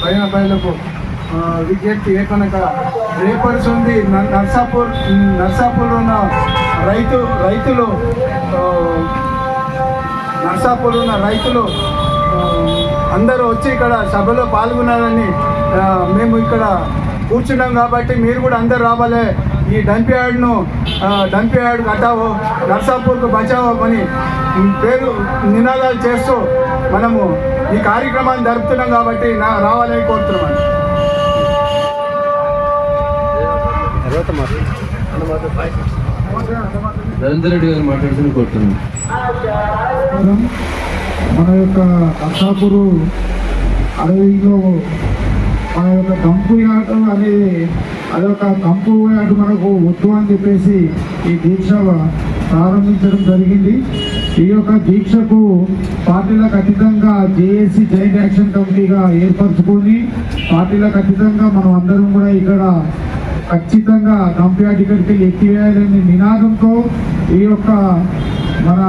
పైన బయలకు విజ్ఞప్తి ఏకనక రేపటి ఉంది నర్సాపూర్ నర్సాపూర్లో ఉన్న రైతు రైతులు నర్సాపూర్ ఉన్న రైతులు అందరూ వచ్చి ఇక్కడ సభలో పాల్గొనాలని మేము ఇక్కడ కూర్చున్నాం కాబట్టి మీరు కూడా అందరు రావాలి ఈ డంప్ యార్డ్ను డంప్ యార్డ్ కట్టావో నర్సాపూర్కు బచావో అని పేరు నినాదాలు చేస్తూ మనము ఈ కార్యక్రమాన్ని జరుపుతున్నాం కాబట్టి నా రావాలని కోరుతున్నాం. గారు మన యొక్క నర్సాపూరు అడవిలో మన యొక్క కంపు యాట అనేది అదొక కంపు అటు మనకు వద్దు అని చెప్పేసి ఈ దీక్ష ప్రారంభించడం జరిగింది. ఈ యొక్క దీక్షకు పార్టీలకు అతీతంగా జేఏసీ జాయింట్ యాక్షన్ కమిటీగా ఏర్పరచుకొని పార్టీలకు అతీతంగా మనం అందరం కూడా ఇక్కడ ఖచ్చితంగా కంపెనీ ఇక్కడికి వెళ్ళి ఎత్తివేయాలనే నినాదంతో ఈ యొక్క మన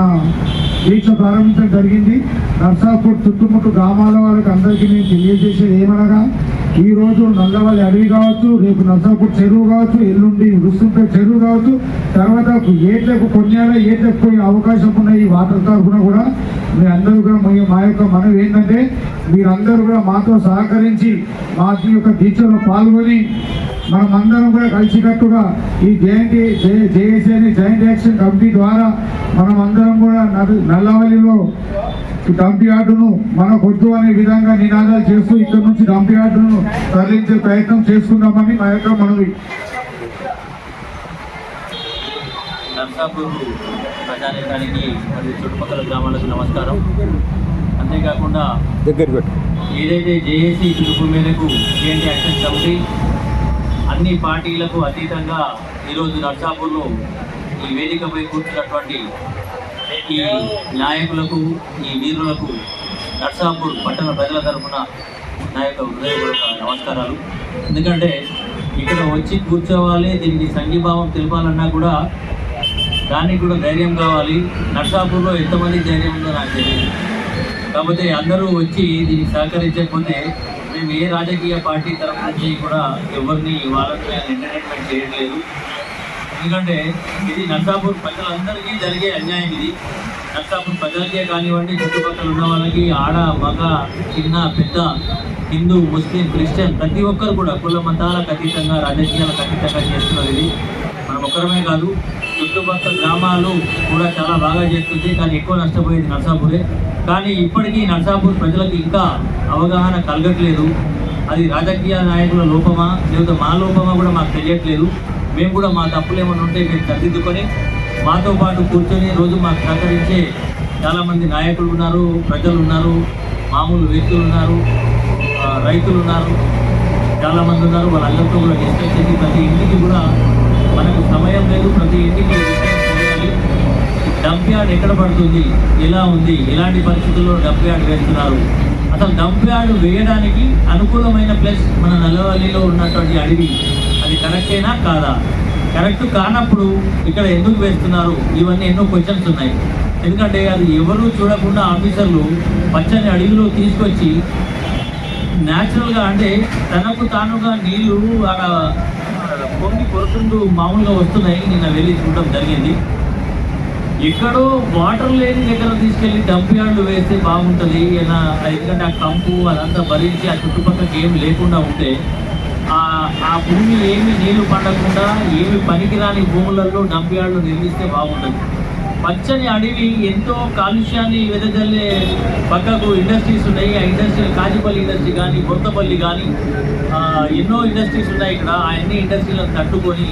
దీక్ష ప్రారంభించడం జరిగింది. నర్సాపూర్ చుట్టుముట్టు గ్రామాల వాళ్ళకి అందరికీ నేను తెలియజేసేది ఏమనగా ఈ రోజు నల్లవల్లి అడవి కావచ్చు రేపు నర్సాపూర్ చెరువు కావచ్చు ఎల్లుండి రుస్తుంటే చెరువు కావచ్చు తర్వాత ఏట్లకు కొన్నేళ్ళ ఏట్లకు పోయే అవకాశం ఉన్న ఈ వాటర్ తరఫున కూడా మీ అందరూ కూడా మా యొక్క మనవి ఏంటంటే మీరందరూ కూడా మాతో సహకరించి మా యొక్క దీక్షలో పాల్గొని మనం అందరం కూడా కలిసికట్టుగా ఈ జేఎన్టీ జేఏసీ అనే జాయింట్ యాక్షన్ కమిటీ ద్వారా మనం అందరం కూడా నల్- నల్లవల్లిలో డంప్ యార్డును మనకు వద్దు అనే విధంగా నినాదాలు చేస్తూ ఇక్కడ నుంచి డంప్ యార్డును తరలించే ప్రయత్నం చేసుకుందామని మా యొక్క మనవి. నర్సాపూర్ ప్రజానీకానికి మరియు చుట్టుపక్కల గ్రామాలకు నమస్కారం. అంతేకాకుండా దగ్గర పెట్టు. ఏదైతే జేఏసీ పిలుపు మేరకు జేఎన్టీ యాక్షన్ కమిటీ అన్ని పార్టీలకు అతీతంగా ఈరోజు నర్సాపూర్లో ఈ వేదికపై కూర్చున్నటువంటి ఈ నాయకులకు ఈ వీరులకు నర్సాపూర్ పట్టణ ప్రజల తరఫున నా యొక్క హృదయపూర్వక నమస్కారాలు. ఎందుకంటే ఇక్కడ వచ్చి కూర్చోవాలి దీనికి సంఘీభావం తెలపాలన్నా కూడా దానికి కూడా ధైర్యం కావాలి. నర్సాపూర్లో ఎంతమంది ధైర్యం ఉందో నాకు తెలియదు. కాకపోతే అందరూ వచ్చి దీనికి సహకరించకపోతే మేము ఏ రాజకీయ పార్టీ తరఫు నుంచి కూడా ఎవరిని వాళ్ళని ఎంటర్టైన్మెంట్ చేయట్లేదు. ఎందుకంటే ఇది నర్సాపూర్ ప్రజలందరికీ జరిగే అన్యాయం ఇది. నర్సాపూర్ ప్రజలకే కానివ్వండి చుట్టుపక్కల ఉన్న వాళ్ళకి ఆడ మగ చిన్న పెద్ద హిందూ ముస్లిం క్రిస్టియన్ ప్రతి ఒక్కరు కూడా కుల మతాలకు అతీతంగా రాజకీయాలకు అతీతంగా చేస్తున్నారు ఇది. మనం ఒక్కరమే కాదు చుట్టుపక్కల గ్రామాలు కూడా చాలా బాగా చేస్తుంది. కానీ ఎక్కువ నష్టపోయేది నర్సాపూరే. కానీ ఇప్పటికీ నర్సాపూర్ ప్రజలకు ఇంకా అవగాహన కలగట్లేదు. అది రాజకీయ నాయకుల లోపమా లేకపోతే మా లోపమా కూడా మాకు తెలియట్లేదు. మేము కూడా మా తప్పులు ఏమైనా ఉంటే మేము సరిదిద్దుకొని మాతో పాటు కూర్చొని రోజు మాకు సహకరించే చాలామంది నాయకులు ఉన్నారు ప్రజలు ఉన్నారు మామూలు వ్యక్తులు ఉన్నారు రైతులు ఉన్నారు చాలామంది ఉన్నారు. వాళ్ళందరితో కూడా డిస్కస్ చేసి ప్రతి ఇంటికి కూడా మనకు సమయం లేదు ప్రతి ఇంటికి చేయాలి. డంప్ యార్డ్ ఎక్కడ పడుతుంది? ఎలా ఉంది. ఎలాంటి పరిస్థితుల్లో డంప్ యార్డ్ వేస్తున్నారు. అసలు డంప్ యార్డ్ వేయడానికి అనుకూలమైన ప్లేస్ మన నల్లవల్లిలో ఉన్నటువంటి అడవి అది కరెక్టేనా కాదా? కరెక్ట్ కానప్పుడు ఇక్కడ ఎందుకు వేస్తున్నారు? ఇవన్నీ ఎన్నో క్వశ్చన్స్ ఉన్నాయి. ఎందుకంటే అది ఎవరు చూడకుండా ఆఫీసర్లు పచ్చని అడవిలో తీసుకొచ్చి న్యాచురల్గా అంటే తనకు తానుగా నీళ్ళు అక్కడ కొన్ని కొరుకుంటూ మామూలుగా వస్తున్నాయి. నిన్న వెళ్ళి చూడడం జరిగింది. ఎక్కడో వాటర్ లేని దగ్గర తీసుకెళ్ళి డంప్ యార్డ్లు వేస్తే బాగుంటుంది. ఏనా ఎందుకంటే ఆ కంపు అదంతా భరించి ఆ చుట్టుపక్కలకి ఏం లేకుండా ఉంటే ఆ ఆ భూమి ఏమి నీళ్ళు పండకుండా ఏమి పనికిరాని భూములలో డంప్ యార్డ్లు నిర్మిస్తే బాగుంటుంది. పచ్చని అడవి ఎంతో కాలుష్యాన్ని వెదజల్లే పక్కకు ఇండస్ట్రీస్ ఉన్నాయి. ఆ ఇండస్ట్రీ కాజిపల్లి ఇండస్ట్రీ కానీ కొత్తపల్లి కానీ ఎన్నో ఇండస్ట్రీస్ ఉన్నాయి ఇక్కడ. ఆ అన్ని ఇండస్ట్రీలను తట్టుకొని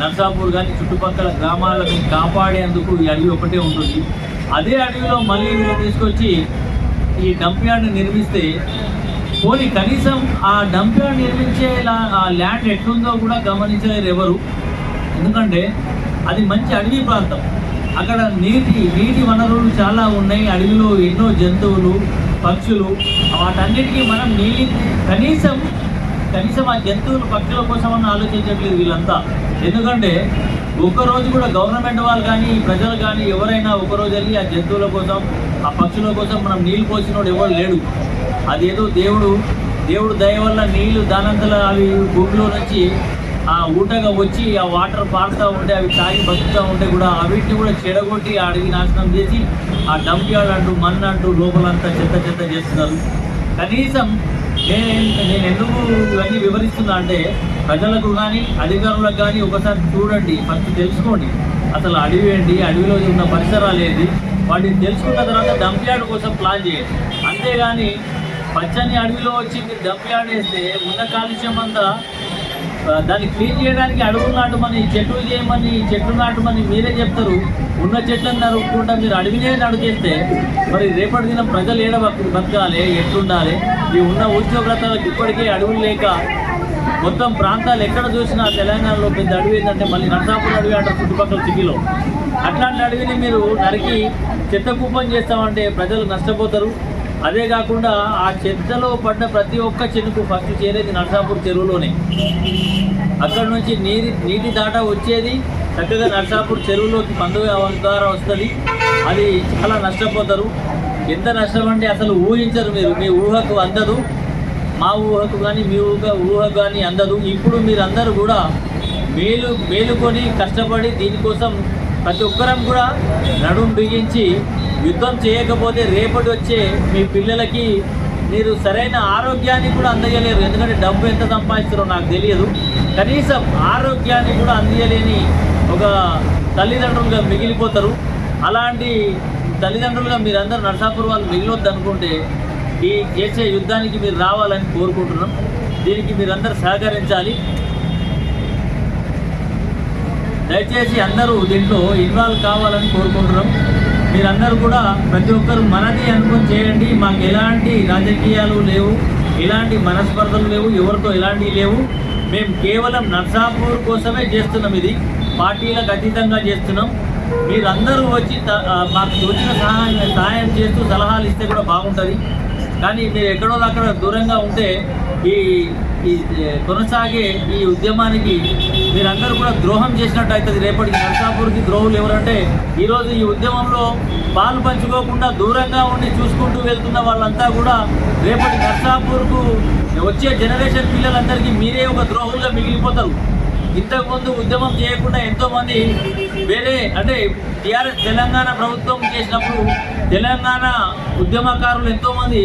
నర్సాపూర్ కానీ చుట్టుపక్కల గ్రామాలను కాపాడేందుకు ఈ అడవి ఒకటే ఉంటుంది. అదే అడవిలో మళ్ళీ వీళ్ళు తీసుకొచ్చి ఈ డంప్ యార్డ్ నిర్మిస్తే పోనీ కనీసం ఆ డంప్ యార్డ్ నిర్మించే ఆ ల్యాండ్ ఎట్లుందో కూడా గమనించలేరు ఎవరు. ఎందుకంటే అది మంచి అడవి ప్రాంతం. అక్కడ నీటి నీటి వనరులు చాలా ఉన్నాయి. అడవిలో ఎన్నో జంతువులు పక్షులు. వాటన్నిటికీ మనం నీళ్ళు కనీసం కనీసం ఆ జంతువులు పక్షుల కోసం ఆలోచించట్లేదు వీళ్ళంతా. ఎందుకంటే ఒకరోజు కూడా గవర్నమెంట్ వాళ్ళు కానీ ప్రజలు కానీ ఎవరైనా ఒక రోజు వెళ్ళి ఆ జంతువుల కోసం ఆ పక్షుల కోసం మనం నీళ్ళు పోసినోడు ఎవరు లేడు. అదేదో దేవుడు దేవుడు దయ వల్ల నీళ్ళు దానంతల అవి భూమిలో నుంచి ఆ ఊటగా వచ్చి ఆ వాటర్ పారుతూ ఉంటే అవి తాగి బతుకుతూ ఉంటే కూడా అవిటిని కూడా చెడగొట్టి ఆ అడవి నాశనం చేసి ఆ డంప్ యార్డ్ అంటూ మన్ను అంటూ లోపలంతా చెత్త చెత్త చేస్తున్నారు. కనీసం నేను నేను ఎందుకు ఇవన్నీ వివరిస్తున్నా అంటే ప్రజలకు కానీ అధికారులకు కానీ ఒకసారి చూడండి. ఫస్ట్ తెలుసుకోండి. అసలు అడవి ఏంటి? అడవిలో ఉన్న పరిసరాలు ఏంటి? వాటిని తెలుసుకున్న తర్వాత డంప్ యార్డ్ కోసం ప్లాన్ చేయండి. అంతేగాని పచ్చని అడవిలో వచ్చి మీరు డంప్ యార్డ్ వేస్తే ఉన్న కాలుష్యం అంతా దాన్ని క్లీన్ చేయడానికి అడవులు నాటమని చెట్లు చేయమని చెట్లు నాటమని మీరే చెప్తారు. ఉన్న చెట్లను నరుక్కుంటా మీరు అడవినే నడిచేస్తే మరి రేపటి దినం ప్రజలు ఏడ బతకాలి? ఎట్లుండాలి? ఈ ఉన్న ఉద్యోగతలకు ఇప్పటికే అడవులు లేక మొత్తం ప్రాంతాలు ఎక్కడ చూసినా తెలంగాణలో పెద్ద అడవి ఏంటంటే మళ్ళీ నరసాపురం అడవి అంటారు చుట్టుపక్కల సిటీలో. అట్లాంటి అడవిని మీరు నరికి చెత్త కుప్పం చేస్తామంటే ప్రజలు నష్టపోతారు. అదే కాకుండా ఆ చెత్తలో పడ్డ ప్రతి ఒక్క చెనుకు ఫస్ట్ చేరేది నర్సాపూర్ చెరువులోనే. అక్కడ నుంచి నీరు నీటి దాట వచ్చేది చక్కగా నర్సాపూర్ చెరువులోకి పండుగ ద్వారా వస్తుంది. అది చాలా నష్టపోతారు. ఎంత నష్టం అంటే అసలు ఊహించరు మీరు. మీ ఊహకు అందదు. మా ఊహకు కానీ మీ ఊహ ఊహకు కానీ అందదు. ఇప్పుడు మీరందరూ కూడా మేలు మేలుకొని కష్టపడి దీనికోసం ప్రతి ఒక్కరం కూడా నడుం బిగించి యుద్ధం చేయకపోతే రేపటి వచ్చే మీ పిల్లలకి మీరు సరైన ఆరోగ్యాన్ని కూడా అందజేయలేరు. ఎందుకంటే డబ్బు ఎంత సంపాదిస్తారో నాకు తెలియదు. కనీసం ఆరోగ్యాన్ని కూడా అందజేయలేని ఒక తల్లిదండ్రులుగా మిగిలిపోతారు. అలాంటి తల్లిదండ్రులుగా మీరందరూ నర్సాపూర్ వాళ్ళు మిగిలొద్దు అనుకుంటే ఈ చేసే యుద్ధానికి మీరు రావాలని కోరుకుంటున్నాం. దీనికి మీరందరూ సహకరించాలి. దయచేసి అందరూ దీంట్లో ఇన్వాల్వ్ కావాలని కోరుకుంటున్నాం. మీరందరూ కూడా ప్రతి ఒక్కరు మనది అనుకుని చేయండి. మాకు ఎలాంటి రాజకీయాలు లేవు ఎలాంటి మనస్పర్ధలు లేవు ఎవరితో ఎలాంటివి లేవు. మేము కేవలం నర్సాపూర్ కోసమే చేస్తున్నాం ఇది. పార్టీలకు అతీతంగా చేస్తున్నాం. మీరందరూ వచ్చి త- మాకు తోచిన సహాయం సహాయం చేస్తూ సలహాలు ఇస్తే కూడా బాగుంటుంది. కానీ మీరు ఎక్కడో అక్కడ దూరంగా ఉంటే ఈ ఈ కొనసాగే ఈ ఉద్యమానికి మీరందరూ కూడా ద్రోహం చేసినట్టు అవుతుంది. రేపటికి నర్సాపూర్కి ద్రోహులు ఎవరంటే ఈరోజు ఈ ఉద్యమంలో పాలు పంచుకోకుండా దూరంగా ఉండి చూసుకుంటూ వెళ్తున్న వాళ్ళంతా కూడా రేపటి నర్సాపూర్కు వచ్చే జనరేషన్ పిల్లలందరికీ మీరే ఒక ద్రోహులుగా మిగిలిపోతారు. ఇంతకుముందు ఉద్యమం చేయకుండా ఎంతోమంది వేరే అంటే టీఆర్ఎస్ తెలంగాణ ప్రభుత్వం చేసినప్పుడు తెలంగాణ ఉద్యమకారులు ఎంతోమంది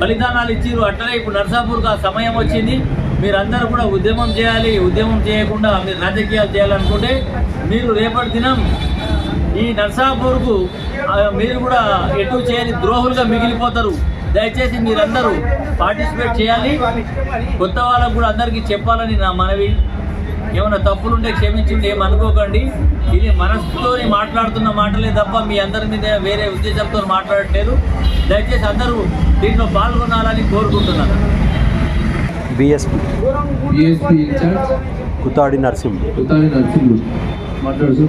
బలిదానాలు ఇచ్చిర్రు. అట్లనే ఇప్పుడు నర్సాపూర్కి ఆ సమయం వచ్చింది. మీరందరూ కూడా ఉద్యమం చేయాలి. ఉద్యమం చేయకుండా మీరు రాజకీయాలు చేయాలనుకుంటే మీరు రేపటి దినం ఈ నర్సాపూర్కు మీరు కూడా ఎటు చేయని ద్రోహులుగా మిగిలిపోతారు. దయచేసి మీరందరూ పార్టిసిపేట్ చేయాలి. కొత్త వాళ్ళకు కూడా అందరికీ చెప్పాలని నా మనవి. ఏమైనా తప్పులుంటే క్షమించండి ఏమనుకోకండి ఇది మనసుతోని మాట్లాడుతున్న మాటలే తప్ప మీ అందరి మీద వేరే ఉద్దేశంతో మాట్లాడట్లేదు. దయచేసి అందరూ దీంట్లో పాల్గొనాలని కోరుకుంటున్నాను. BSP BSP in-charge Kuthadi Narasimha Kuthani నరసింహుడు. మాట్లాడుతూ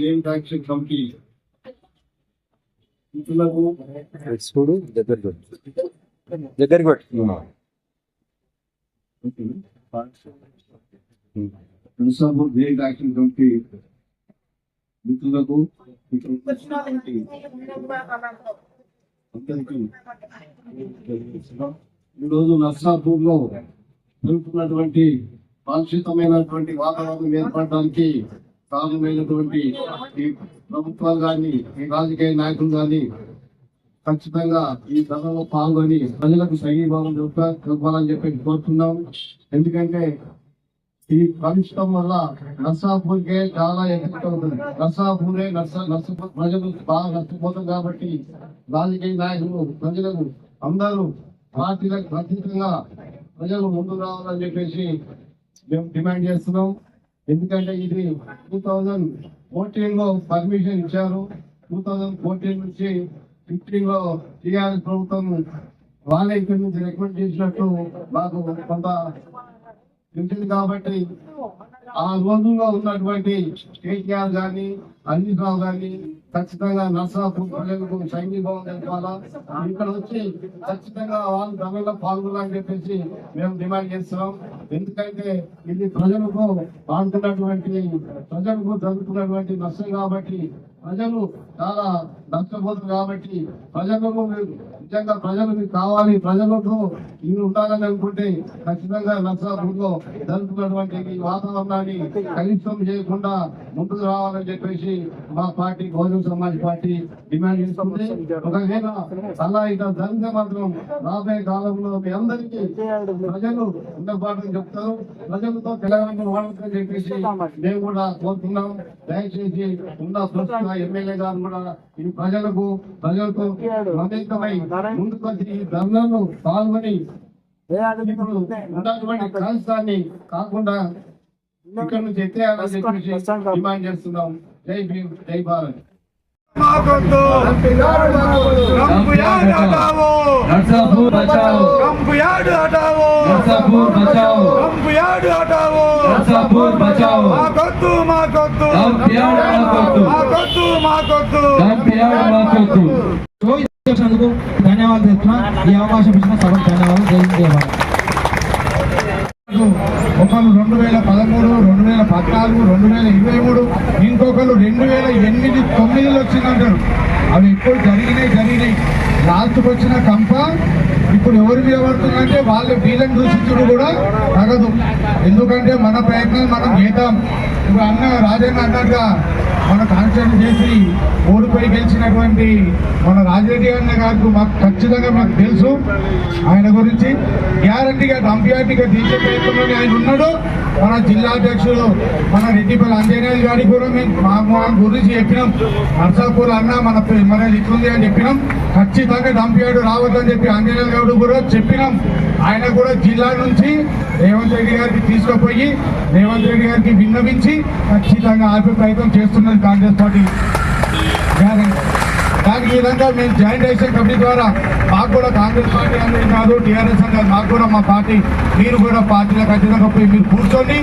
గేమ్ ట్యాక్సీ చూడు దగ్గర దగ్గరికి కమిటీ మిత్రులకు అందరికీ ఈరోజు నర్సాపూర్లో జరుగుతున్నటువంటి కాలుషితమైనటువంటి వాతావరణం ఏర్పడడానికి ప్రారంభమైనటువంటి ఈ ప్రభుత్వాలు కానీ ఈ రాజకీయ నాయకులు కానీ ఖచ్చితంగా ఈ సభలో పాల్గొని ప్రజలకు సంఘీభావం చెప్పాలని చెప్పి కోరుతున్నాం. ఎందుకంటే ఈ కలుషితం వల్ల నర్సాపూర్కే చాలా ఎఫెక్ట్ నర్సాపూరే నర్స నర్స ప్రజలు బాగా నష్టపోతారు కాబట్టి రాజకీయ నాయకులు ప్రజలకు అందరూ పార్టీలకు అతీతంగా ప్రజలు ముందు రావాలని చెప్పేసి మేము డిమాండ్ చేస్తున్నాం. ఎందుకంటే ఇది టూ థౌజండ్ ఫోర్టీన్లో పర్మిషన్ ఇచ్చారు. టూ థౌజండ్ ఫోర్టీన్ నుంచి ఫిఫ్టీన్లో టీఆర్ఎస్ ప్రభుత్వం వాళ్ళే ఇక్కడి నుంచి రికమెండ్ చేసినట్టు మాకు కొంత తెలిసింది కాబట్టి ఆ రోజుల్లో ఉన్నటువంటి కేటీఆర్ కానీ అనిల్ రావు కానీ ఖచ్చితంగా నర్సాపూర్ ప్రజలకు సంఘీభావం తెలపాలా ఇక్కడ వచ్చి ఖచ్చితంగా వాళ్ళు ధరలో పాల్గొనాలని చెప్పేసి మేము డిమాండ్ చేస్తున్నాం. ఎందుకంటే ఇది ప్రజలకు పాల్గొన్నటువంటి ప్రజలకు జరుగుతున్నటువంటి నష్టం కాబట్టి ప్రజలు చాలా నష్టపోతుంది కాబట్టి ప్రజలకు మీరు నిజంగా ప్రజలు మీకు కావాలి. ప్రజలకు మీరు ఉండాలని అనుకుంటే ఖచ్చితంగా నర్సాపూర్లో జరుగుతున్నటువంటి ఈ వాతావరణాన్ని కలుషితం చేయకుండా ముందుకు రావాలని చెప్పేసి మా party Bahujan Samaj party demand చేస్తుంది. ఒకవేళ అలా ఇక జరిగితే మాత్రం రాబోయే కాలంలో మీ అందరికీ ప్రజలు ఉండబాటు చెప్తారు. ప్రజలతో తెలంగాణ వాడకని చెప్పేసి మేము కూడా కోరుతున్నాం. దయచేసి ఉన్న ప్రస్తుత ఎమ్మెల్యే గారు కూడా ఈ ప్రజలకు ప్రజలతో మమేకమై ముందుకు వచ్చి ఈ ధర్నాను పాల్గొని ఇప్పుడు ఉన్నటువంటి రాజధాని కాకుండా ఇక్కడ నుంచి ఎత్తేయాలని చెప్పేసి డిమాండ్ చేస్తున్నాం. జై భీమ్ జై భారత్. మాకొద్దు. కంపు యాడ్ హటావో నర్సాపూర్ బచావో. కంపు యాడ్ హటావో నర్సాపూర్ బచావో. కంపు యాడ్ హటావో నర్సాపూర్ బచావో. మాకొద్దు మాకొద్దు. కంపు యాడ్ మాకొద్దు. మాకొద్దు మాకొద్దు. కంపు యాడ్ మాకొద్దు. చేసినందుకు ధన్యవాదాలు తెలుస్తున్నా ఈ అవకాశం ఇచ్చిన సభకు ధన్యవాదాలు. జై జయవాదాలు ఒకరు రెండు వేల పదమూడు రెండు వేల పద్నాలుగు రెండు వేల ఇరవై మూడు ఇంకొకరు రెండు వేల ఎనిమిది తొమ్మిదిలో వచ్చిందంటారు. అవి ఎప్పుడు జరిగినాయి జరిగినాయి. లాస్ట్కి వచ్చిన కంప ఇప్పుడు ఎవరు మీద వాళ్ళ వీళ్ళని దూషించడం కూడా తగదు ఎందుకంటే మన ప్రయత్నం మనం చేద్దాం. ఇప్పుడు అన్న రాజన్న అన్నట్టుగా మన కాన్స్టిట్యూట్ చేసి ఓడిపోయి గెలిచినటువంటి మన రాజరెడ్డి గారిని గారికి మాకు ఖచ్చితంగా మాకు తెలుసు. ఆయన గురించి గ్యారంటీగా డంపియార్టీగా తీసే ప్రయత్నంలోనే ఆయన ఉన్నాడు. మన జిల్లా అధ్యక్షుడు మన రెడ్డిపల్లి అంజనేయులు గారికి కూడా మేము మా గురించి చెప్పినాం. నర్సాపూర్ అన్న మన పే- మన ఇట్లుంది అని చెప్పినాం. ఖచ్చితంగా డంపియాడు రావద్దని చెప్పి అంజనేయులు గారు కూడా చెప్పినాం. ఆయన కూడా జిల్లా నుంచి రేవంత్ రెడ్డి గారికి తీసుకుపోయి రేవంత్ రెడ్డి గారికి విన్నవించి ఖచ్చితంగా ఆపే ప్రయత్నం చేస్తున్నది కాంగ్రెస్ పార్టీ. దానికి ఈ విధంగా మేము జాయింట్ యాక్షన్ కమిటీ ద్వారా మాకు కూడా కాంగ్రెస్ పార్టీ అనేది కాదు టీఆర్ఎస్ అని కాదు మాకు కూడా మా పార్టీ మీరు కూడా పార్టీలో ఖచ్చితంగా పోయి మీరు కూర్చోండి.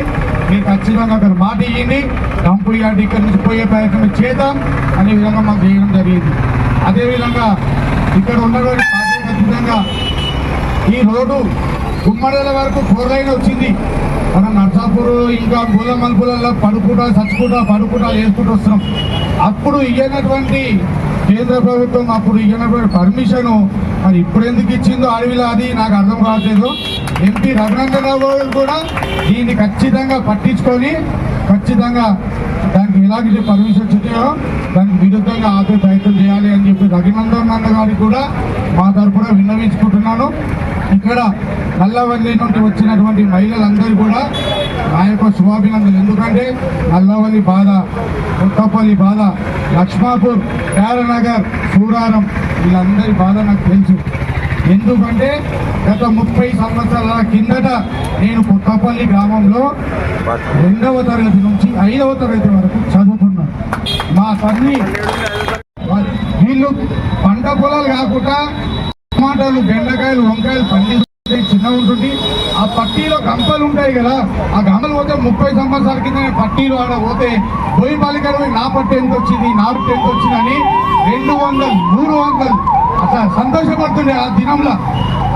మీరు ఖచ్చితంగా అక్కడ మాట ఇవ్వండి డంపు ఇవ్వండి ఇక్కడ నుంచి పోయే ప్రయత్నం చేద్దాం. అనే విధంగా మాకు చేయడం జరిగింది. అదేవిధంగా ఇక్కడ ఉన్నటువంటి పార్టీ ఖచ్చితంగా ఈ రోడ్డు గుమ్మడల వరకు ఫోర్ లైన్ వచ్చింది. మనం నర్సాపూర్ ఇంకా మూల మలుపులలో పడుకుంటా చచ్చుకుంటా పడుకుంటా వేసుకుంటూ వస్తున్నాం. అప్పుడు ఇయ్యనటువంటి కేంద్ర ప్రభుత్వం అప్పుడు ఇయ్యనటువంటి పర్మిషన్ మరి ఇప్పుడు ఎందుకు ఇచ్చిందో అడవిలో అది నాకు అర్థం కావట్లేదు. ఎంపీ రఘునందన్ కూడా దీన్ని ఖచ్చితంగా పట్టించుకొని ఖచ్చితంగా దానికి ఎలాగైతే పర్మిషన్ ఇచ్చాయో దానికి విరుద్ధంగా ఆపే ప్రయత్నం చేయాలి అని చెప్పి రఘునందన్ గారికి కూడా మా తరఫున విన్నవించుకుంటున్నాను. ఇక్కడ నల్లవల్లి నుండి వచ్చినటువంటి మహిళలందరూ కూడా నా యొక్క శుభాభినందనలు. ఎందుకంటే నల్లవల్లి బాధ కొత్తపల్లి బాధ లక్ష్మాపూర్ నగర్ సూరారం వీళ్ళందరి బాధ నాకు తెలుసు. ఎందుకంటే గత ముప్పై సంవత్సరాల కిందట నేను కొత్తపల్లి గ్రామంలో రెండవ తరగతి నుంచి ఐదవ తరగతి వరకు చదువుకున్నాను మా తల్లి వీళ్ళు పంట పొలాలు కాకుండా టమాటాలు బెండకాయలు వంకాయలు పండిస్తుంటే చిన్న ఉంటుంది. ఆ పట్టీలో గంపలు ఉంటాయి కదా ఆ గంపలు పోతే ముప్పై సంవత్సరాల కింద పట్టీలో పట్టీలు ఆడ పోతే పోయి బాలికలు పోయి నా పట్టు ఎంత వచ్చింది నా పట్టు ఎంత వచ్చింది అని రెండు వందలు మూడు వందలు అట్లా సంతోషపడుతుండే ఆ దినంలో.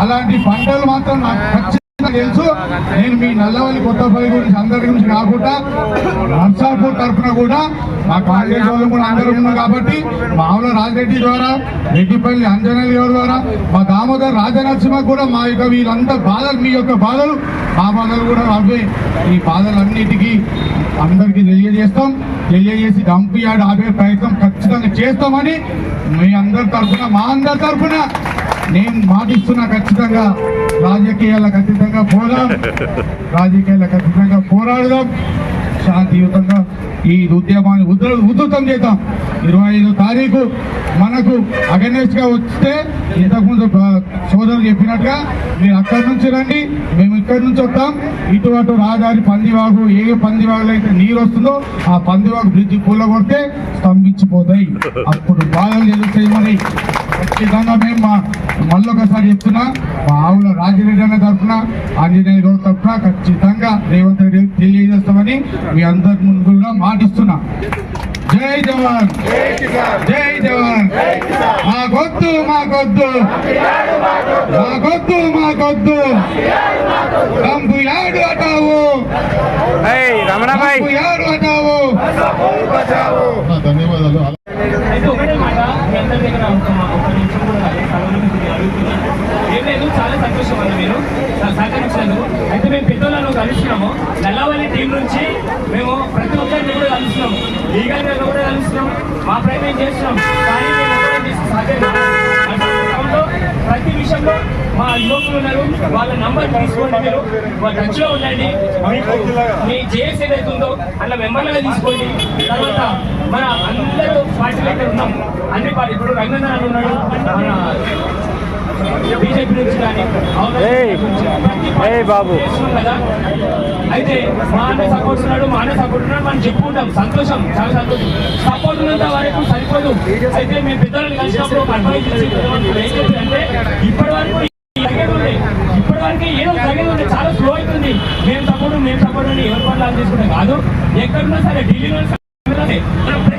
అలాంటి పంటలు మాత్రం నాకు అందరికీ తెలుసు. నేను మీ నల్లవల్లి కొత్తపల్లి గురించి అందరి గురించి కాకుండా నర్సాపూర్ తరఫున కూడా మా కాంగ్రెస్ వాళ్ళు కూడా అందరూ ఉన్నారు కాబట్టి మామూలు రాజరెడ్డి ద్వారా రెడ్డిపల్లి అంజనేయులు గారి ద్వారా మా దామోదర్ రాజనరసింహ కూడా మా యొక్క వీళ్ళంతా బాధలు మీ యొక్క బాధలు మా బాధలు కూడా అవే. ఈ బాధలన్నిటికీ అందరికీ తెలియజేస్తాం. తెలియజేసి డంపు యార్డ్ ఆపే ప్రయత్నం ఖచ్చితంగా చేస్తామని మీ అందరి తరఫున మా అందరి తరఫున నేను మాటిస్తున్నా ఖచ్చితంగా. రాజకీయాల ఖచ్చితంగా పోదాం రాజకీయాల ఖచ్చితంగా పోరాడదాం. శాంతియుతంగా ఈ ఉద్యమాన్ని ఉధృ ఉధృతం చేద్దాం. ఇరవై ఐదో తారీఖు మనకు అగెనెస్ట్గా వస్తే ఇంతకుముందు సోదరులు చెప్పినట్టుగా మీరు అక్కడి నుంచి రండి మేము ఇక్కడి నుంచి వస్తాం. ఇటు అటు రహదారి పందివాగు ఏ పందివాగులో అయితే నీరు వస్తుందో ఆ పందివాగు బ్రిడ్జ్ కూలగొడితే స్తంభించిపోతాయి. అప్పుడు బాధలు తెలుస్తాయి మరి. ఖచ్చితంగా మేము మా మళ్ళీ ఒకసారి చెప్తున్నా మా ఆవుల రాజరెడ్డి అన్న తరఫున ఆంజనేయ గౌడ్ తరఫున ఖచ్చితంగా రేవంత్ రెడ్డి తెలియజేస్తామని మీ అందరి ముందు కూడా మాటిస్తున్నా. జై జవాన్! జై జవాన్! మాకొద్దు మాకొద్దు మాకొద్దు మాకొద్దు కంపు యాడు అటావు! కంపు యాడు అటావు! ధన్యవాదాలు. అయితే ఒకటే మాట మీ అందరి దగ్గర ఒక మా- ఒక నిమిషం కూడా కాదు, సగం నిమిషం నేను అడుగుతున్నా. ఏం లేదు చాలా సంతోషం అన్న మీరు సహ- సహకరించినందుకు అయితే మేము పెద్దోళ్ళను కలుస్తున్నాము నల్లవల్లి టీం నుంచి మేము ప్రతి ఒక్కరిని కూడా కలుస్తున్నాము లీగల్గా కూడా కలుస్తున్నాము మా ప్రయత్నం చేస్తున్నాం కానీ మేము ఒకటే చేసి సహకరించాలి. అసలు ప్రతి విషయంలో మా యువకులు ఉన్నారు వాళ్ళ నంబర్ తీసుకోండి మీరు వాళ్ళ టచ్లో ఉండండి మీకు మీ జేఎస్ ఏదైతే ఉందో అట్లా మెంబర్లుగా తీసుకోండి. తర్వాత మన అందరూ పార్టీలు అయితే ఉన్నాం. అన్ని పార్టీ ఇప్పుడు రంగనాథన్ అని ఉన్నాడు. మన బీజేపీ నుంచి కానీ బాబు. కదా. అయితే మా అన్న సపోర్ట్ ఉన్నాడు మా అన్న సపోర్ట్ ఉన్నాడు. మనం చెప్పుకుంటాం. సంతోషం చాలా సంతోషం. సపోర్ట్ ఉన్నంత వరకు సరిపోదు. అయితే మేము పెద్దలను కలిసినప్పుడు అడ్వైజ్ ఇచ్చి చెప్పిందంటే ఇప్పటి వరకు ప్రభుత్వానికి ఏదో తగ్గేది చాలా స్లో అవుతుంది. మేము తప్పుడు మేము తప్పుడు ఎవరి పనులు తీసుకుంటాం కాదు ఎక్కడున్నా సరే ఢిల్లీలో సరే